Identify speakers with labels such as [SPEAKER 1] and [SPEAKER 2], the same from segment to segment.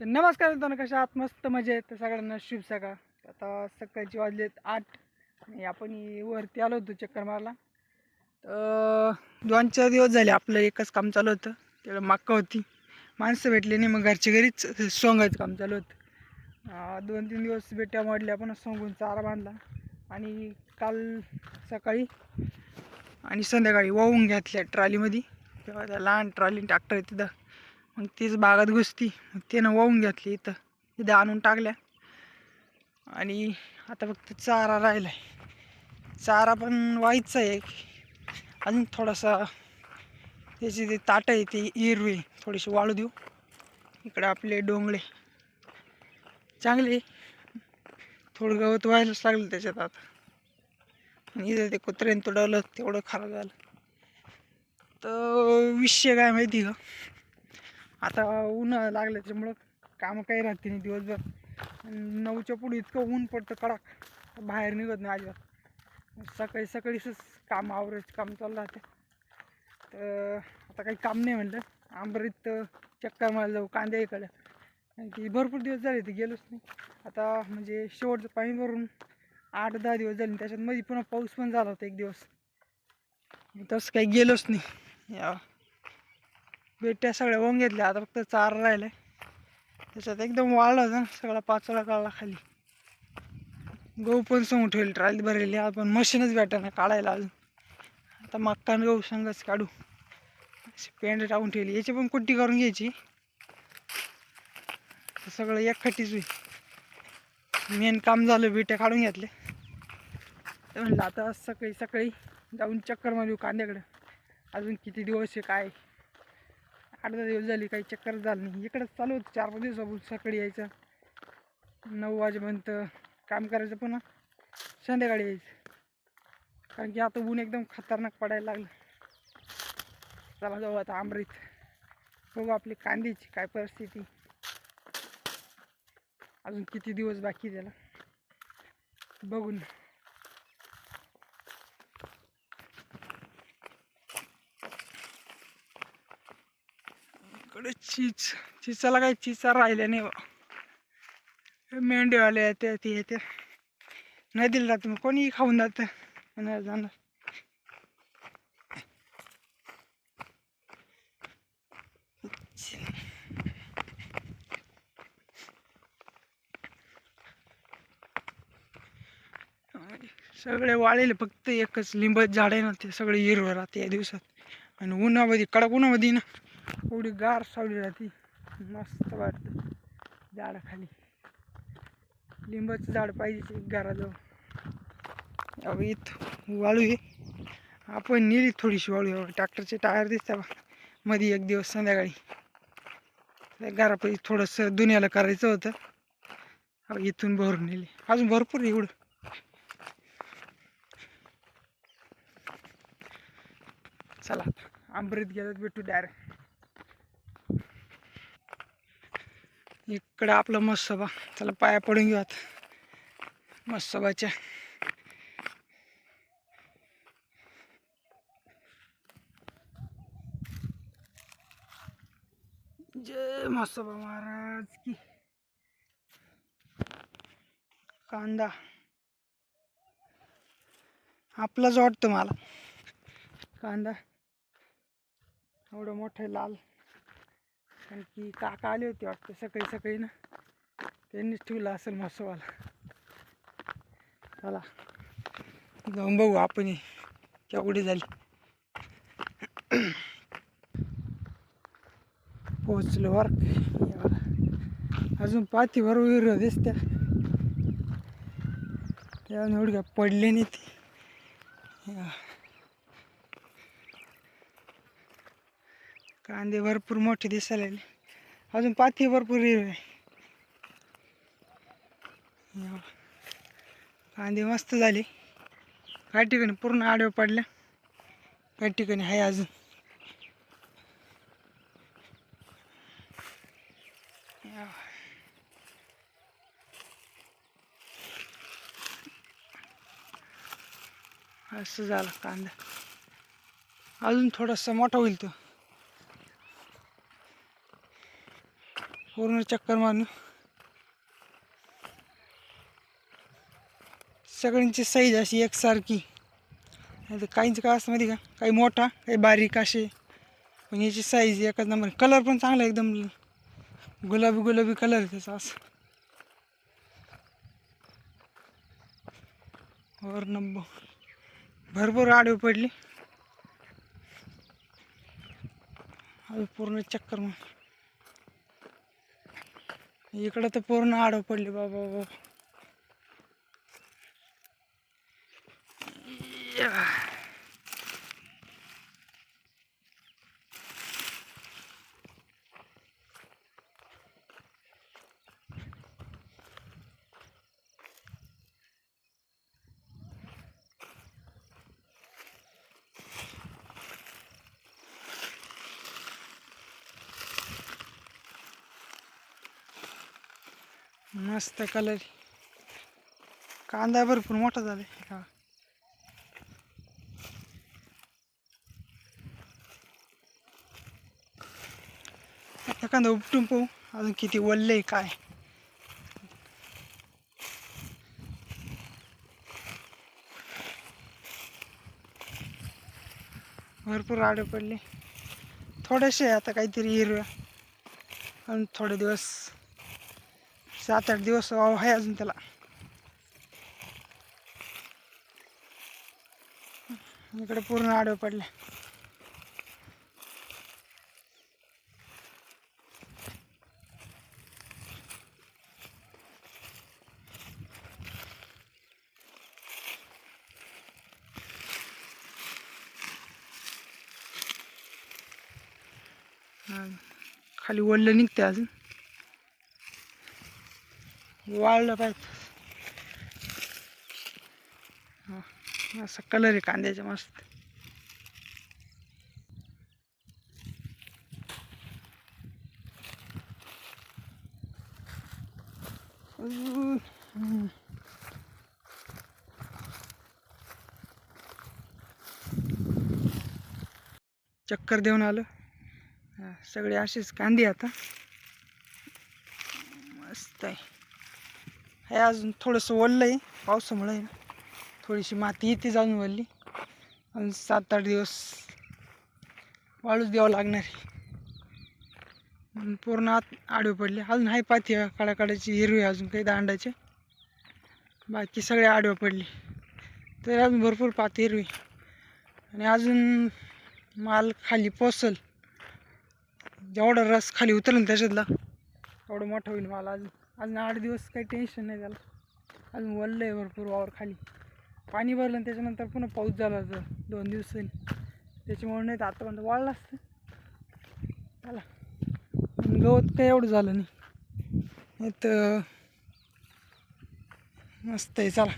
[SPEAKER 1] तर नमस्कार मित्रांनो कशा आत मस्त मजेत तर सगळ्यांना. शुभ सकाळ. आता सकाळची वाजलेत आठ आणि आपण वरती आलो होतो चक्कर मारला तर दोन चार दिवस झाले आपलं एकच काम चालू होतं. त्याला मक्का होती. माणसं भेटली नाही मग घरच्या घरीच सोंगायचं काम चालू होतं. दोन तीन दिवस बेट्या मोडल्या पण सोंगून चारा बांधला. आणि काल सकाळी आणि संध्याकाळी वाहून घातल्या ट्रॉलीमध्ये. तेव्हा त्या लहान ट्रॉली ट्रॅक्टर तिथं. मग तीच बागात घुसती. मग त्यानं वाहून घेतली इथं. इथं आणून टाकल्या. आणि आता फक्त चारा राहिला आहे चारा पण व्हायचा आहे. अजून थोडासा त्याची ते ताटं आहे ते हिरवे थोडीशी वाळू देऊ. इकडं आपले डोंगळे. चांगले थोडं गवत व्हायलाच लागलं त्याच्यात आता. आणि इथं ते कुत्र्याने तुडवलं. तेवढं खराब झालं. तर विषय काय माहिती का आता ऊन लागलं त्याच्यामुळं कामं काही राहते नाही दिवसभर. नऊच्या पुढे इतकं ऊन पडतं कडक. बाहेर निघत नाही अजिबात. सकाळी सकाळीच काम आवरायचं काम चालू राहते. तर आता काही काम नाही म्हणलं. आंबरीत चक्कर मारायला जाऊ कांद्या इकडं. की भरपूर दिवस झाले ते गेलोच नाही. आता म्हणजे शेवटचं पाणी भरून आठ दहा दिवस झाले. त्याच्यात मध्ये पुन्हा पाऊस पण झाला होता एक दिवस. तसं काही गेलोच नाही. या. बेट्या सगळ्या होऊन घेतल्या. आता फक्त चार राहिलं. त्याच्यात एकदम वाढलं होता ना सगळा पाचोळा काढला खाली. गहू पण समोर ठेवली ट्राली भरलेली. आपण मशीनच भेटाना काढायला अजून. आता मक्का आणि गहू संगच काढू. अशी पेंड टाकून ठेवली. याची पण कुट्टी करून घ्यायची. सगळं एकखट्टीच होईल. मेन काम झालं बेट्या काढून घेतले तर म्हणलं आता सकाळी सकाळी जाऊन चक्कर मारू कांद्याकडं. अजून किती दिवस आहे काय? आठ दहा दिवस झाली काही चक्कर झालं नाही. इकडंच चालू होतं. चार पाच दिवसापासून सकाळी यायचं. नऊ वाजेपर्यंत काम करायचं पुन्हा. संध्याकाळी यायचं. कारण की आता ऊन एकदम खतरनाक पडायला लागलं. चला जाऊ आता आंबरीत बघू आपली कांद्याची काय परिस्थिती. अजून किती दिवस बाकी त्याला. बघून. इकडे चीज चिचाला काही चिचा राहिल्या नाही बा. मेंढीवाले येते ते येते नदीला जात मग कोणीही खाऊन जातं. नाही जाणार. सगळे वाळेले फक्त एकच लिंब झाड आहे ना ते सगळे हिरवं राहते या दिवसात. आणि उन्हामध्ये कडक उन्हामध्ये ना. एवढी गार सावली राहते. मस्त वाटतं. झाडाखाली लिंबाचं झाड पाहिजे घराजवळ. अहो इथं वाळू आहे. आपण नेली थोडीशी वाळू. ट्रॅक्टरचे टायर दिसता बा मध्ये एक दिवस संध्याकाळी. त्या घरापाशी थोडंसं दुनियाला करायचं होतं. अहो इथून भरून नेली. अजून भरपूर आहे एवढं. चला अमृत गेल्यात भेटू डायरेक्ट इकडं आपलं मस्तबा चला पाया पडून घेऊयात. आता जय मस्तबा महाराज की. कांदा. आपलाच वाटतं मला. कांदा. एवढं मोठं लाल. कारण की काका आले होते वाटतं सकाळी सकाळी ना. त्यांनीच ठेवलं असेल मसवाला चला जाऊन बघू आपण हे केवढी झाली. पोचलो वर अजून पाठीवर विर दिसत्या. त्या निवडक्या पडले नाही ती कांदे भरपूर मोठे दिसायला लागले अजून पाती भरपूर हिरवे आहे. या. कांदे मस्त झाले काही ठिकाणी पूर्ण आडव्या पडल्या काही ठिकाणी आहे अजून या. असं झालं कांदा अजून थोडासा मोठा होईल तो पूर्ण चक्कर मारणं सगळ्यांची साईज अशी एकसारखी. नाही तर काहींचं काय असतं माहिती का? काही मोठा काही बारीक असे. पण याची साईज एकाच नंबर कलर पण चांगला एकदम. गुलाबी गुलाबी कलर आहे त्याचा असं. वर नंबर भरपूर आडवी पडली. पूर्ण चक्कर मग इकडं तर पूर्ण आडव पडली बाबा बाबा. मस्त कलर कांदा भरपूर मोठा झाला हा. एखादा उपटून पाहू अजून किती वल्ले काय. भरपूर आडे पडले. थोडेसे आता काहीतरी हिरव्या अजून थोडे दिवस सात आठ दिवस वाव आहे अजून त्याला. इकडे पूर्ण आडवे पडले. खाली ओढलं निघते अजून. वाळलं पाहिजे. हा असा कलर आहे कांद्याचा मस्त. चक्कर देऊन आलो. सगळे असेच कांदे आता. मस्त आहे. हे अजून थोडंसं ओललं आहे पावसामुळे आहे ना. थोडीशी माती येते जाऊन वळली आणि सात आठ दिवस वाळूच द्यावं लागणार आहे. पूर्ण आत आडवे पडले. अजून आहे पाती काळाकाळाची हिरवी आहे अजून काही दांडाचे. बाकी सगळे आडवे पडले. तर अजून भरपूर पाती हिरवी आणि अजून माल खाली पोसल जेवढा रस खाली उतरेल त्याच्यातला एवढं मोठं होईल मला अजून. अजून आठ दिवस काही टेन्शन नाही त्याला अजून वल्लं आहे भरपूर वावर खाली पाणी भरलं आणि त्याच्यानंतर पुन्हा पाऊस झाला तर दोन दिवसांनी त्याच्यामुळे नाही तर आतापर्यंत वाळलं असतं. चला. गवत काही एवढं झालं नाही. तर मस्त आहे. चला.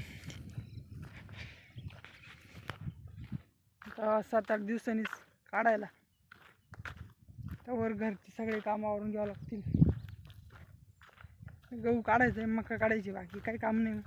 [SPEAKER 1] आता सात आठ दिवसांनीच काढायला. त्यावर घरचे सगळे कामावरून घ्यावं लागतील. गहू काढायचं आहे मका काढायची बाकी काही काम नाही.